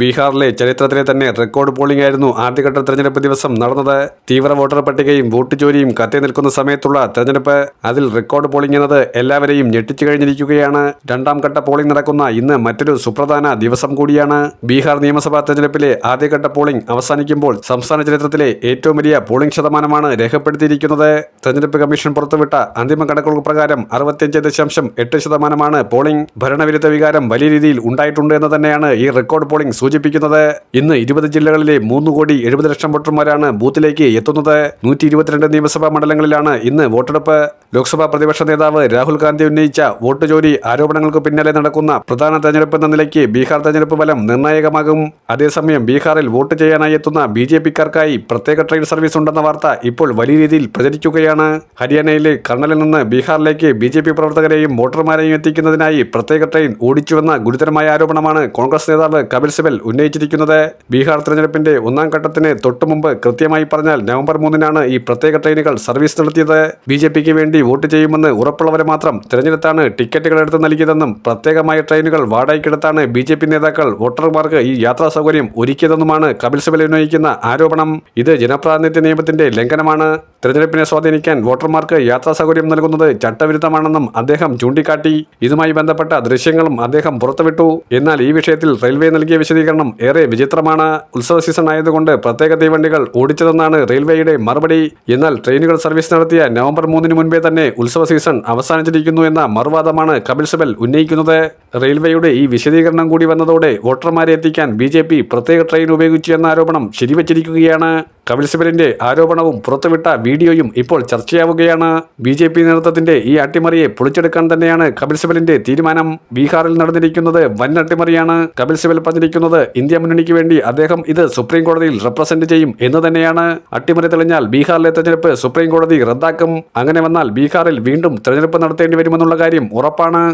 ബീഹാറിലെ ചരിത്രത്തിലെ തന്നെ റെക്കോർഡ് പോളിംഗ് ആയിരുന്നു ആദ്യഘട്ട തെരഞ്ഞെടുപ്പ് ദിവസം നടന്നത്. തീവ്ര വോട്ടർ പട്ടികയും വോട്ട് ചോരിയും കത്തി നിൽക്കുന്ന സമയത്തുള്ള തെരഞ്ഞെടുപ്പ്. അതിൽ റെക്കോർഡ് പോളിംഗ് എന്നത് എല്ലാവരെയും ഞെട്ടിച്ചു കഴിഞ്ഞിരിക്കുകയാണ്. രണ്ടാം ഘട്ട പോളിംഗ് നടക്കുന്ന ഇന്ന് മറ്റൊരു സുപ്രധാന ദിവസം കൂടിയാണ്. ബീഹാർ നിയമസഭാ തെരഞ്ഞെടുപ്പിലെ ആദ്യഘട്ട പോളിംഗ് അവസാനിക്കുമ്പോൾ സംസ്ഥാന ചരിത്രത്തിലെ ഏറ്റവും വലിയ പോളിംഗ് ശതമാനമാണ് രേഖപ്പെടുത്തിയിരിക്കുന്നത്. തെരഞ്ഞെടുപ്പ് കമ്മീഷൻ പുറത്തുവിട്ട അന്തിമ കണക്കുകൾ പ്രകാരം അറുപത്തിയഞ്ച് ദശാംശം എട്ട് ശതമാനമാണ് പോളിംഗ് ഭരണവിരുദ്ധ വികാരം വലിയ രീതിയിൽ ഉണ്ടായിട്ടുണ്ട് എന്ന് തന്നെയാണ് ഈ റെക്കോർഡ് പോളിംഗ് ഇന്ന് ഇരുപത് ജില്ലകളിലെ മൂന്ന് കോടി എഴുപത് ലക്ഷം വോട്ടർമാരാണ് ബൂത്തിലേക്ക് എത്തുന്നത്. നൂറ്റി നിയമസഭാ മണ്ഡലങ്ങളിലാണ് ഇന്ന് വോട്ടെടുപ്പ് ലോക്സഭാ പ്രതിപക്ഷ നേതാവ് രാഹുൽ ഗാന്ധി ഉന്നയിച്ച വോട്ട് ചോരി ആരോപണങ്ങൾക്ക് പിന്നാലെ നടക്കുന്ന പ്രധാന തെരഞ്ഞെടുപ്പ് എന്ന നിലയ്ക്ക് ബീഹാർ തെരഞ്ഞെടുപ്പ് ഫലം നിർണായകമാകും. അതേസമയം ബീഹാറിൽ വോട്ട് ചെയ്യാനായി എത്തുന്ന ബി ജെ പിക്കാർക്കായി പ്രത്യേക ട്രെയിൻ സർവീസ് ഉണ്ടെന്ന വാർത്ത ഇപ്പോൾ വലിയ രീതിയിൽ പ്രചരിക്കുകയാണ്. ഹരിയാനയിലെ കർണലിൽ നിന്ന് ബീഹാറിലേക്ക് ബി ജെ പി പ്രവർത്തകരെയും വോട്ടർമാരെയും എത്തിക്കുന്നതിനായി പ്രത്യേക ട്രെയിൻ ഓടിച്ചുവെന്ന ഗുരുതരമായ ആരോപണമാണ് കോൺഗ്രസ് നേതാവ് കപിൽ സിബൽ ഉന്നയിച്ചിരിക്കുന്നത്. ബീഹാർ തെരഞ്ഞെടുപ്പിന്റെ ഒന്നാം ഘട്ടത്തിന് തൊട്ടുമുമ്പ് കൃത്യമായി പറഞ്ഞാൽ നവംബർ മൂന്നിനാണ് ഈ പ്രത്യേക ട്രെയിനുകൾ സർവീസ് നടത്തിയത്. ബി പിക്ക് വേണ്ടി വോട്ട് ചെയ്യുമെന്ന് ഉറപ്പുള്ളവരെ മാത്രം തിരഞ്ഞെടുത്താണ് ടിക്കറ്റുകൾ എടുത്ത് നൽകിയതെന്നും പ്രത്യേകമായ ട്രെയിനുകൾ വാടകയ്ക്കെടുത്താണ് ബി ജെ പി നേതാക്കൾ വോട്ടർമാർക്ക് ഈ യാത്രാ സൗകര്യം ഒരുക്കിയതെന്നുമാണ് കപിൽ സിബൽ ഉന്നയിക്കുന്ന ആരോപണം. ഇത് ജനപ്രാതിനിധ്യ നിയമത്തിന്റെ ലംഘനമാണ്. തെരഞ്ഞെടുപ്പിനെ സ്വാധീനിക്കാൻ വോട്ടർമാർക്ക് യാത്രാ സൗകര്യം നൽകുന്നത് ചട്ടവിരുദ്ധമാണെന്നും അദ്ദേഹം ചൂണ്ടിക്കാട്ടി. ഇതുമായി ബന്ധപ്പെട്ട ദൃശ്യങ്ങളും അദ്ദേഹം പുറത്തുവിട്ടു. എന്നാൽ ഈ വിഷയത്തിൽ റെയിൽവേ നൽകിയ വിശദീകരണം ഏറെ വിചിത്രമാണ്. ഉത്സവ സീസൺ ആയതുകൊണ്ട് പ്രത്യേക തീവണ്ടികൾ ഓടിച്ചതെന്നാണ് റെയിൽവേയുടെ മറുപടി. എന്നാൽ ട്രെയിനുകൾ സർവീസ് നടത്തിയ നവംബർ മൂന്നിന് മുൻപേ തന്നെ ഉത്സവ സീസൺ അവസാനിച്ചിരിക്കുന്നു എന്ന മറുവാദമാണ് കപിൽ സിബൽ ഉന്നയിക്കുന്നത്. റെയിൽവേയുടെ ഈ വിശദീകരണം കൂടി വന്നതോടെ വോട്ടർമാരെ എത്തിക്കാൻ ബി പ്രത്യേക ട്രെയിൻ ഉപയോഗിച്ചു എന്ന ആരോപണം ശരിവച്ചിരിക്കുകയാണ്. കപിൽ സിബലിന്റെ ആരോപണവും പുറത്തുവിട്ട വീഡിയോയും ഇപ്പോൾ ചർച്ചയാവുകയാണ്. ബി ജെ പി നേതൃത്വത്തിന്റെ ഈ അട്ടിമറിയെ പൊളിച്ചെടുക്കാൻ തന്നെയാണ് കപിൽ സിബലിന്റെ തീരുമാനം. ബീഹാറിൽ നടന്നിരിക്കുന്നത് വൻ അട്ടിമറിയാണ്. കപിൽ സിബൽ പറഞ്ഞിരിക്കുന്നത് ഇന്ത്യ മുന്നണിക്ക് വേണ്ടി അദ്ദേഹം ഇത് സുപ്രീം കോടതിയിൽ റെപ്രസെന്റ് ചെയ്യും എന്ന് തന്നെയാണ്. അട്ടിമറി തെളിഞ്ഞാൽ ബീഹാറിലെ തെരഞ്ഞെടുപ്പ് സുപ്രീം കോടതി റദ്ദാക്കും. അങ്ങനെ വന്നാൽ ബീഹാറിൽ വീണ്ടും തെരഞ്ഞെടുപ്പ് നടത്തേണ്ടി വരുമെന്നുള്ള കാര്യം ഉറപ്പാണ്.